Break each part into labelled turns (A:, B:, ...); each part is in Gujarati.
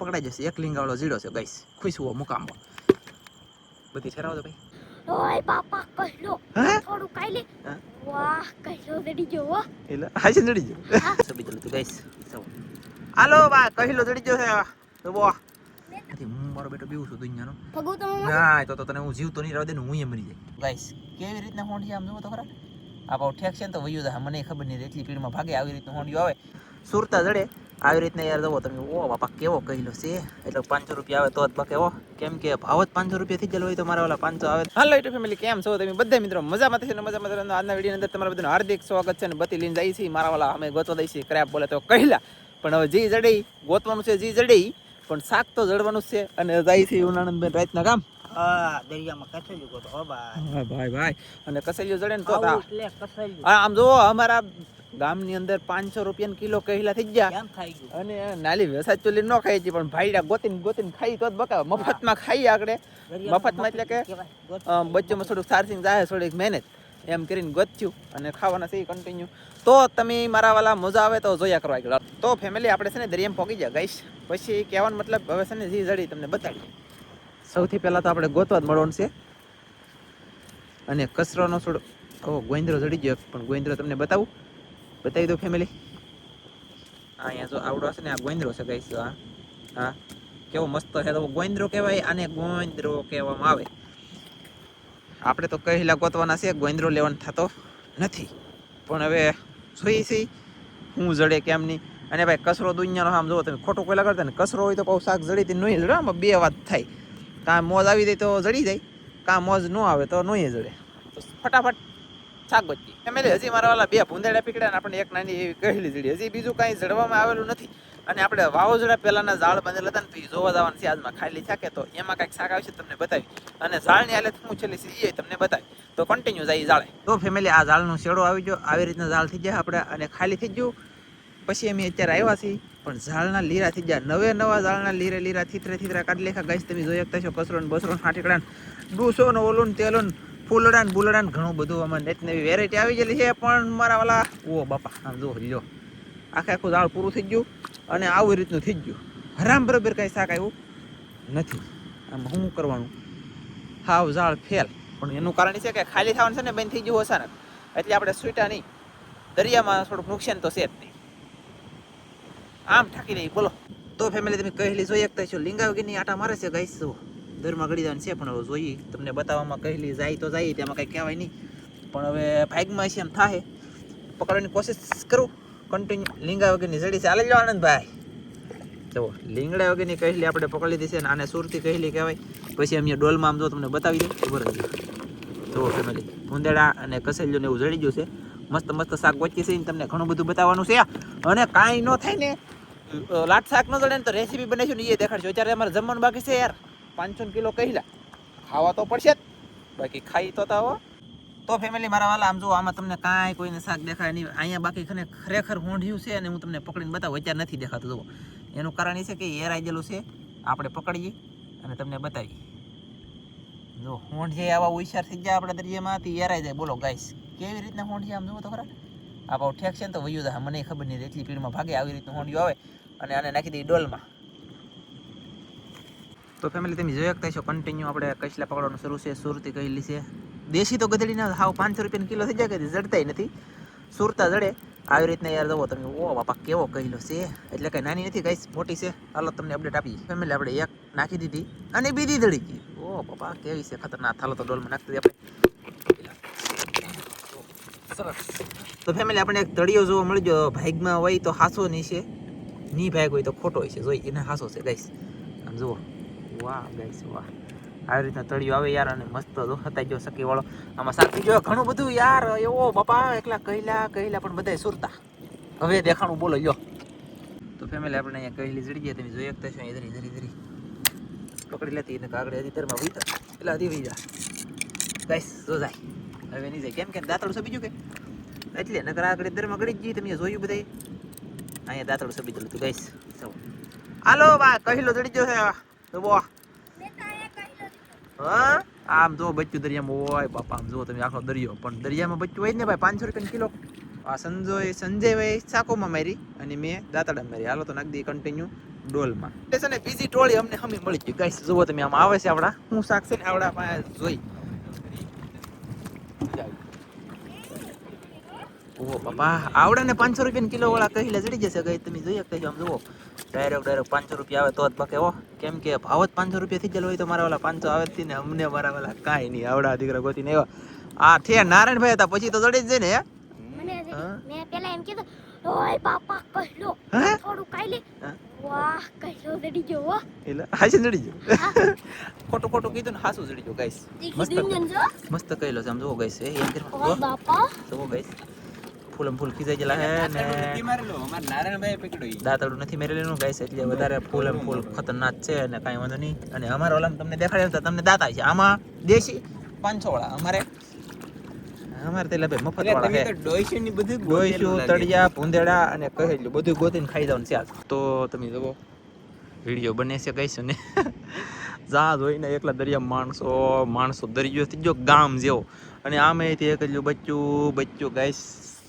A: પકડાઈ જશે. એક લીંગાવાળો જીડો છે ગઈશ ખુશ હુઓ મુકામો બધી ઠેરાવો તો ભાઈ.
B: ઓય બાપા કહેલો
A: હે?
B: થોડું કાઈ લે. વાહ કહેલો દડી જો હો.
A: એટલે હાશે જડી ગયો. સબી જલ્દી તું ગઈશ હાલો બા કહીલો જડી ગયો છે. તો બો મારો બેટો બીવું છું દુનિયાનો.
B: ભગુ તો
A: ના તો તો તને હું જીવતો નહીં રહેવા દે ને હું મરી જાય. ગાઈસ કેવી રીતના હોંડી આમ જોવો તો ખરા? આ પાવ ઠેક છે ને તો વયું જાય મને ખબર નહીં એટલી પીડમાં ભાગે આવી રીતનું હોંડિયું આવે. સુરતા જડે. આવી રીતના યાર જવો તમે. ઓ બાપા કેવો કહેલો છે? એટલે પાંચસો રૂપિયા આવે તો જ બકે ઓ કેમ કે ભાવ જ પાંચસો રૂપિયા થઈ ગયેલો હોય તો મારા ઓલા પાંચસો આવે હાલો યુટ્યુબ ફેમિલી કેમ છો તમે? બધા મિત્રો મજામાં થશે ને? મજામાં થશે આજના વીડિયો અંદર તમારા બધાનું હાર્દિક સ્વાગત છે અને બધી લઈને જાય છે. મારા વાલા અમે ગોતવા દઈએ છીએ ક્રેપ બોલે તો કહેલા પણ હવે જી જડે ગોતવાનું છે જી જડે પણ શાક તો જડવાનું છે. અને જાય છે ઉનાનંદબેન રાતના કામ
C: દરિયામાં કસેલ્યું ગયો તો હો બા
A: હા ભાઈ ભાઈ. અને કસેલ્યું જડે ને તો આમ જુઓ અમારા ગામની અંદર પાંચસો રૂપિયા કિલો કહેલા થઈ ગયા. અને નાલી વેસાજ ચોલી ન ખાઈ છે પણ ભાઈડા ગોતીને ગોતીને ખાઈ તો બકા મફતમાં ખાઈ આગળ. મફતમાં એટલે કે બચ્ચોમાં થોડુંક સારસિંગ જાય થોડીક મહેનત. એમ કરીને ગોત્યું અને ખાવાના છે કન્ટિન્યુ તો તમે મારા વાલા મજા આવે તો જોયા કરવા આગળ. તો ફેમિલી આપણે છે ને દરિયામાં પહોંચી ગયા ગઈશ પછી કહેવાનો મતલબ હવે છે ને જી જડી તમને બતાવી સૌથી પહેલાં તો આપણે ગોતવા જ મળવાનું છે. અને કચરોનો થોડો ઓ ગોવિંદ્રો જડી ગયો પણ ગોવિંદ્રો તમને બતાવું. બતાવી દો ફેમિલી અહીંયા જો આવડો હશે ને આ ગોવિંદ્રો છે કહીશું હા હા. કેવો મસ્ત છે. તો ગોવિંદ્રો કહેવાય આને ગોવિંદ્રો કહેવામાં આવે. આપણે તો કહેલા ગોતવાના છે ગોવિંદ્રો લેવાનો થતો નથી. પણ હવે જોઈએ છીએ હું જડે કેમ નહીં? અને ભાઈ કચરો દુનિયાનો આમ જુઓ તમે, ખોટું કોઈ લગાડતા ને કચરો હોય તો પાછું શાક જડી નહીં જડે, આમાં બે વાત થાય. કાં મોજ આવી જાય તો જડી જાય, કાં મોજ ન આવે તો નહીં જડે. તો ફટાફટ શાક એમએલએ હજી મારા વાલા બે ભૂંદેડા પીકડ્યા આપણે એક નાની એવી કહેલી જડી હજી બીજું કાંઈ જડવામાં આવેલું નથી. અને આપણે વાવાઝોડા પહેલાના ઝાડ બાંધેલા હતા ને તો એ જોવા જવાનું છે. આજમાં ખાલી થાકે તો એમાં કાંઈક શાક આવશે તમને બતાવી અને ઝાડની હાલત હું છેલ્લી છે એ તમને બતાવી તો કન્ટિન્યુ જાય ઝાડે. તો ફેમિલી આ ઝાડનો શેડો આવી ગયો. આવી રીતના ઝાડ થઈ જાય આપણે અને ખાલી થઈ ગયું. પછી અમે અત્યારે આવ્યા છીએ. પણ ઝાડના લીરા થઈ ગયા. નવે નવા ઝાડના લીરે લીરા, થીતરે થીતરા કાઢી લેખા. ગાઈસ, તમે જોઈ શકતા છો કચરો ને બસરો હાટીકડા ડૂસો ને ઓલું ને તેલો ફૂલડા ને બુલડા ને ઘણું બધું અમે નેટ નવી વેરાયટી આવી ગયેલી છે, પણ મારા વાલા, ઓ બાપા, આમ જો લ્યો. આખે આખું ઝાડ પૂરું થઈ ગયું અને આવી રીતનું થઈ ગયું. હરામ બરાબર કાંઈ શાક આવ્યું નથી. આમ શું કરવાનું? હાવ ઝાડ ફેલ. પણ એનું કારણ છે કે ખાલી થવાનું છે ને, બંધ થઈ ગયું અચાનક. એટલે આપણે સૂટા નહીં. દરિયામાં થોડુંક નુકસાન તો છે જ નહીં. આમ ઠાકી રહી બોલો. તો ફેમિલી તમે કહેલી, જોઈ શકતા છો. લિંગાવગીની આટા મારે છે, ગાઈસ ગળી જવાનું છે, પણ હવે જોઈએ. તમને બતાવવામાં કહેલી જાય તો જાય, તેમાં કંઈ કહેવાય નહીં. પણ હવે ભાગમાં છે એમ થાય પકડવાની કોશિશ કરું. કન્ટિન્યુ લીંગા વગરની જડી છે હાલે જો આનંદભાઈ જો લીંગડા વગરની કહેલી આપણે પકડી લીધી છે અને આને સુરતી કહેલી કહેવાય. પછી અમે ડોલમાં આમ જો તમને બતાવી દઉં. ખબર જ જુઓ ફેમિલી ભૂંદેડા અને કસેલીઓ ને એવું જડી ગયું છે. મસ્ત મસ્ત શાક વચ્ચે છે તમને ઘણું બધું બતાવવાનું છે. અને કાંઈ ન થાય ને. લાટ શાક ન જડે ને તો રેસીપી બનાવીશું ને એ દેખાડશું. અત્યારે અમારે જમવાનું બાકી છે યાર. પાંચસો કિલો કહેલા. ખાવા તો પડશે જ. બાકી ખાઈ તો તાવો. તો ફેમિલી મારા વાલા, આમ જો આમાં તમને કાંઈ કોઈને શાક દેખાય નહીં. અહીંયા બાકી ખને ખરેખર ઊંઢ્યું છે અને હું તમને પકડીને બતાવું, અત્યારે નથી દેખાતું, જુઓ. એનું કારણ એ છે કે એર આવી ગયેલું છે. આપણે પકડીએ અને તમને બતાવીએ. જો હોંઢિયા આવા હોશિયાર થઈ જાય આપણા દરિયામાંથી એરાઈ જાય. બોલો ગાઈસ કેવી રીતના હોંઢિયા આમ જુઓ તો ખરા? આ ઠેક છે ને તો વયું જાય. મને ખબર નહીં, એટલી પીડમાં ભાગે આવી રીતનું હોંડિયું આવે. અને આને નાખી દઈએ ડોલમાં. તો ફેમિલી તમે જોઈ શકતા છો કન્ટિન્યુ આપણે કચલા પકડવાનું શરૂ છે, સુરતી કહેલી છે. દેશી તો ગધેડીના હાવ પાંચસો રૂપિયાની કિલો થઈ જાય કે જડતાય નથી. સુરતા જડે. આવી રીતના યાર જવો તમે, ઓ બાપા, કેવો કહેલો છે. એટલે કંઈ નાની નથી, કઈ મોટી છે. હાલો, તમને અપડેટ આપી ફેમિલી આપણે એક નાખી દીધી અને બીજી દડી ગઈ. ઓ બાપા, કેવી છે ખતરનાક. હાલો, તો ડોલમાં નાખતી આપણે. તો ફેમિલી આપણે એક તળિયો જોવા મળી ગયો ભાગમાં હોય તો હાસો નહીં છે. ની ભાગ હોય તો ખોટો હોય છે. જોઈ, એને હાસો છે ગઈશ આમ જુઓ. વાહ ગાઈસ વાહ. આવી રીતના તળિયો આવે યાર અને મસ્ત હતા જો સકી વાળો. આમાં સાથી જો ઘણું બધું યાર, એવો બાપા, એકલા કહેલા કહેલા પણ બધાય સુરતા. હવે દેખાણું બોલો યો તો ફેમિલી આપણે અહીંયા કહેલી જડી ગયા, તમે જોઈ શકતા છો અહીં ધરી ધરી ધરી. પકડી લેતી અને કાગડે હજી તરમાં વીતા એટલે હજી વી જા ગાઈસ જો જાય. હવે નહીં જાય. કેમ કે દાતળું સબી ગયું કે? એટલે નકર આગળ દરમાં ગળી ગઈ, તમે જોયું બધાય? અહીંયા દાતળું સબી દઉં તું ગાઈસ હાલો બા કહેલો જડી ગયો છે તો બો હા? આમ જો બચ્ચું દરિયામાં હોય બાપા આમ જો તમે આખો દરિયો. પણ દરિયામાં બચ્ચું હોય ને ભાઈ પાંચસો રૂપિયા કિલો. આ સંજોય સંજય ભાઈ ચાકોમાં મારી અને મેં દાતાડા મારી. હાલો તો નાખી દઈએ કન્ટિન્યુ ડોલમાં. એ છે ને બીજી ટોળી અમને હમી મળી ગઈ. ગાઈસ જુઓ તમે આમ આવે છે આપણા. હું શાક છે ને આવડા જોઈ. ઓહો બાપા આવડા ને પાંચસો રૂપિયા કિલો વાળા કહીલા ચડી જશે ગઈ તમે જોઈએ કહી આમ જુઓ. ડાયરેક્ટ ડાયરેક્ટ પાંચસો રૂપિયા આવે તો જ પકે હો. કેમ કે ભાવ જ પાંચસો રૂપિયા થઈ ગયેલો હોય તો મારા વાળા પાંચસો આવે ને અમને મારા વાળા કાંઈ નહીં. આવડા દીકરા ગોતીને એવા. આ થે નારાયણભાઈ હતા પછી તો ચડી જ જાય ને હે?
B: મેં પેલા એમ કીધું ઓય બાપા કહ્યો થોડું લે વાહ ગયો
A: એટલે ગયો? ખોટું ખોટું કીધું ને હાસું ચડી ગયો ગાઈસ. મસ્ત મસ્ત કહેલો છે આમ જુઓ ગાઈસ. એમ કરવા
B: ઓય બાપા.
A: જુઓ ગાઈસ. ફૂલમ ફૂલ ખીજાઈ ગયેલા હે ને. દાંતડું નથી મેરેલું ગાઈસ એટલે વધારે ફૂલ એમ ફૂલ ખતરનાક છે અને કાંઈ વાંધો નહીં. અને અમારે ઓલામ તમને દેખાડ્યું તો તમને દાંત છે આમાં દેશી પાંચસો વાળા અમારે અમારે તે મફત વાળા છે. ડોઈશું તળિયા ભૂંદેડા અને કહેલું બધું ગોતીને ખાઈ જવાનું છે તો તમે જુઓ વીડિયો બને છે કહીશું ને જહાજ હોય ને એકલા દરિયા માણસો માણસો દરિયો થઈ ગયો ગામ જેવો. અને આમે તે એકલું બચ્ચું બચ્ચું ગાઈસ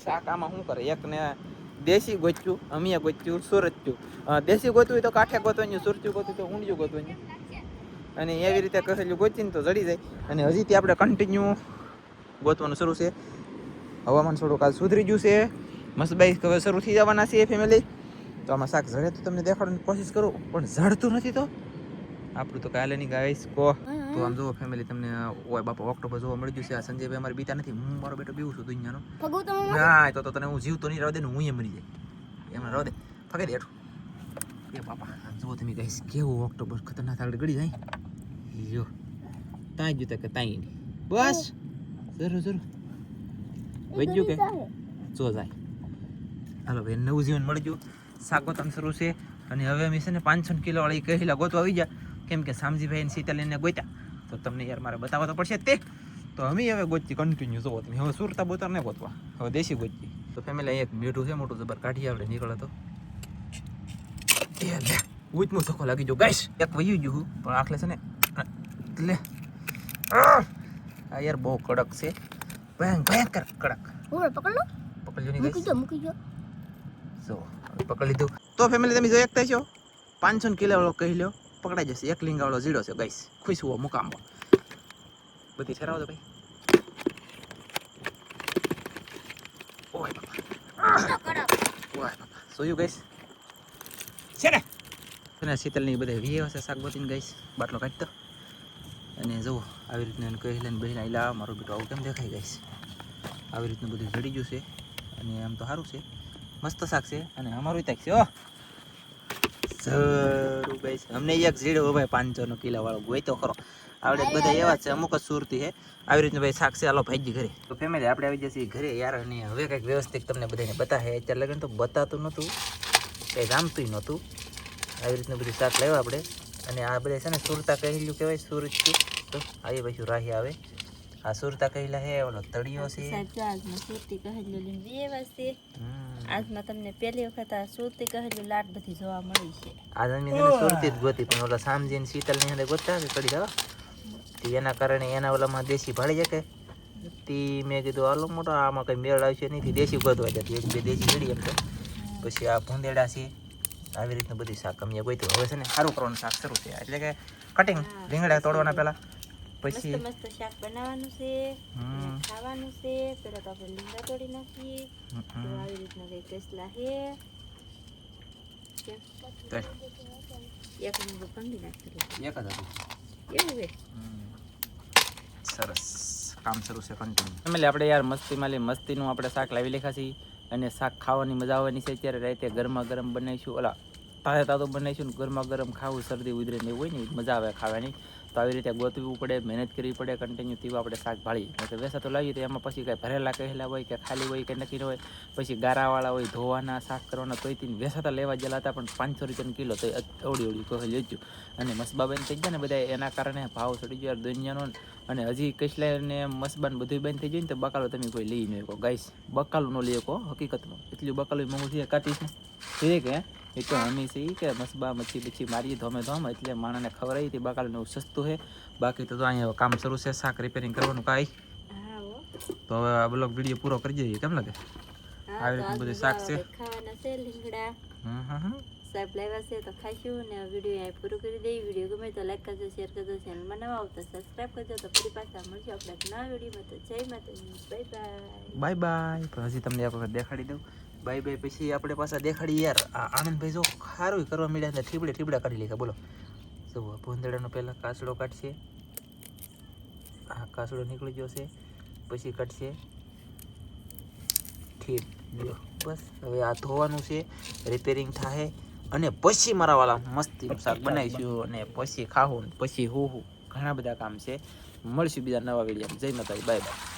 A: શાક આમાં શું કરે? એક ને દેશી ગોચ્યું અમિયા ગોચ્યું સુરચ્યું દેશી ગોતવું તો કાંઠે ગોતવાનું સુરચ્યું ગોતવું તો ઊંડિયું ગોતવાનું. અને એવી રીતે કહેલું ગોચીને તો જડી જાય. અને હજીથી આપણે કન્ટિન્યુ ગોતવાનું શરૂ છે. હવામાન થોડુંક આજ સુધરી ગયું છે. મસબાઈ હવે શરૂ થઈ જવાના છે ફેમિલી તો આમાં શાક ઝડે તો તમને દેખાડવાની કોશિશ કરું, પણ ઝડતું નથી તો? આપણું તો કાલે ની ગાઈશ કો. તો આમ જો ફેમિલી તમને ઓય બાપા ઓક્ટોબર જોવા મળી ગયું છે. આ સંજયભાઈ અમારે બીતા નથી. હું મારો બેટો બીવું છું દુનિયાનો. ના તો તો તને હું જીવતો નહીં રહો દે ને હું એ મરી જાય. એમાં રહો દે ફગે દે હેઠું. એ બાપા આમ જુઓ તમે કહીશ કેવું ઓક્ટોબર ખતરનાક આગળ ગળી જાય. યો તાઈ ગયું કે તાઈ નહીં. બસ. જરૂર જરૂર. વજ્યું કે? જો જાય. હાલો ભાઈ નવું જીવન મળી ગયું. શાકોતમ શરૂ છે. અને હવે અમે છે ને પાંચસો કિલો વાળી કહેલા ગોતવા આવી ગયા. કેમ કે શામજીભાઈ ને સીતાલીને ગોત્યા તો તમને યાર મારે બતાવવા તો પડશે તે. તો અમે હવે ગોચી કન્ટિન્યુ જોવો તમે. હવે સુરતા બોતર ને ગોતવા. હવે દેશી ગોચી તો ફેમિલી એક મીઠું છે મોટું જબર કાઢી આપણે નીકળે તો. લે ઉચમું ધક્કો લાગી જો ગાઈશ એક વયું ગયું પણ આખલે છે ને એટલે આ યાર બહુ કડક છે. ભયંકર ભયંકર કડક.
B: હું
A: પકડજો નહીં
B: મૂકી દો મૂકી દો.
A: જો હવે પકડી લીધું. તો ફેમિલી તમે જોઈ શકતા છો. પાંચસો કિલો કહી લ્યો. પકડાઈ જશે. એક લીંગા વાળો જીડો છે ગઈશ ખુશ હુઓ મુકામો. બધી ઠેરાવો તો ભાઈ. ઓય બાપા. છે ને? અને શીતલની બધે વીએ હશે શાકભાજીને ગઈશ બાટલો કાઢતો અને જુઓ આવી રીતના એને કહી લઈને બહેન આઈલા મારો બેટો આવું કેમ દેખાઈ ગઈશ આવી રીતનું બધું જડી ગયું છે. અને આમ તો સારું છે. મસ્ત શાક છે અને અમારું તાક છે ઓ સરું ગાઈસ અમને એક જીડો ભાઈ પાંચસો નો કિલો વાળો ગોઈ તો ખરો. આપણે બધા એવા છે, અમુક જ સુરતી છે. આવી રીતનું ભાઈ શાક છે, હાલો ભાઈજી ઘરે. તો ફેમિલી આપણે આવી જશે ઘરે યાર અને હવે કંઈક વ્યવસ્થિત તમને બધાને બતાવે અત્યારે લગન તો બતાતું નહોતું, કંઈ રામતું નહોતું. આવી રીતનું બધું શાક લેવા આપણે. અને આ બધા છે ને સુરતા કહેલું કહેવાય, સુરત. તો આવી પછી રાહી આવે. આ સુરતા કહેલા હે ઓલો તળિયો છે.
D: સાચું આજમાં સુરતી કહેલું લઈને બે વર્ષે આજમાં તમને પહેલી વખત આ સુરતી કહેલું લાટ બધી જોવા મળી છે.
A: આ જમીન છે સુરતી જ ગોતી પણ ઓલા સામજી ને શીતલની હાથે ગોતતા હશે કડી જવા એના કારણે એના ઓલામાં દેશી ભાળી જાય કે તી મેં કીધું આલો મોટો આમાં કઈ મેળ આવશે નહીં. દેશી ગોતવા જતી એક બે દેશી ગળી એમ તો. પછી આ ભૂંદેડા છે આવી રીતનું બધી શાક અમે ગોત્યું. હવે છે ને સારું કરવાનું શાક શરૂ છે એટલે કે કટિંગ રીંગણા તોડવાના પહેલા. પછી
D: મસ્ત શાક બનાવવાનું છે ખાવાનું છે પેલા તો આપણે લીમડા તોડી નાખીએ તો. આવી રીતના કઈ કસલા?
A: તો
D: એક લીંબુ કંદી નાખેલું
A: એક જ
D: એવું છે
A: સરસ કામ શરૂ છે કન્ટિન્યુ ફેમિલી આપણે યાર મસ્તીમાં લે મસ્તીનું આપણે શાક લાવી લેખા છીએ અને શાક ખાવાની મજા આવવાની છે અત્યારે રાતે ગરમા ગરમ બનાવીશું ઓલા તાજા તાજું બનાવીશું ને ગરમા ગરમ ખાવું શરદી ઉધરે ને એવું હોય ને મજા આવે ખાવાની તો આવી રીતે ગોતવું પડે, મહેનત કરવી પડે કન્ટિન્યુ તેવું આપણે શાક ભાળી તો વેસા તો લાવીએ તો એમાં પછી કાંઈ ભરેલા કહેલા હોય કે ખાલી હોય કે નક્કી હોય, પછી ગારાવાળા હોય, ધોવાના, શાક કરવાના, તોય તીન વેસાતા લેવા ગયેલા હતા, પણ પાંચસો રૂપિયાનો કિલો તો અવડી અવડી કહે લેજો અને મસબાબેન થઈ ગયા ને બધા એના કારણે ભાવ ચડી ગયો દુનિયાનો અને હજી કૈસલા ને મસબાન બધું બંધ થઈ જાય ને તો બકાલો તમે કોઈ લઈ ન શકો. ગાઈશ બકાલો ન લઈ શકો હકીકતમાં. એટલું બકાલું મોંઘું છે કાઢીશ ને હે? એ તો હંમેશા છે કે મસબા મચ્છી બચ્છી મારીએ ધોમે ધોમ એટલે માણસને ખબર આવી હતી બકાલું એવું સસ્તું છે. બાકી તો અહીંયા કામ શરૂ છે શાક રિપેરિંગ કરવાનું કાંઈ. તો હવે આ બ્લોગ વીડિયો પૂરો કરી જઈએ કેમ લાગે? આવી રીતનું બધું શાક છે.
D: ખાવાના છે લીંગડા. સાહેબ લાવ્યા છે તો ખાઈશું ને વીડિયો અહીં પૂરું કરી દઈએ. વીડિયો ગમે તો લાઈક કરજો શેર કરજો ચેનલમાં નવા આવતા સબસ્ક્રાઈબ કરજો. તો ફરી પાછા મળશું આપણે નવા વિડીયોમાં. તો જય માતાજી. બાય બાય
A: બાય બાય હજી તમને એક વખત દેખાડી દઉં. બાય બાય, પછી આપણે પાછા દેખાડી યાર. આ આનંદભાઈ જો સારું કરવા મળ્યા ને ઠીબડે ઠીબડા કાઢી લીધા બોલો. જુઓ ભૂંદડાનો પહેલાં કાચડો કાઢશે. આ કાચડો નીકળી ગયો છે, પછી કાઢશે. ઠીક બસ, હવે આ ધોવાનું છે રિપેરિંગ થાય અને પછી મારા વાળા મસ્તી શાક બનાવીશું અને પછી ખાવું પછી હું ઘણા બધા કામ છે. મળશું બીજા નવા વીડિયો જય માતાજી બાય બાય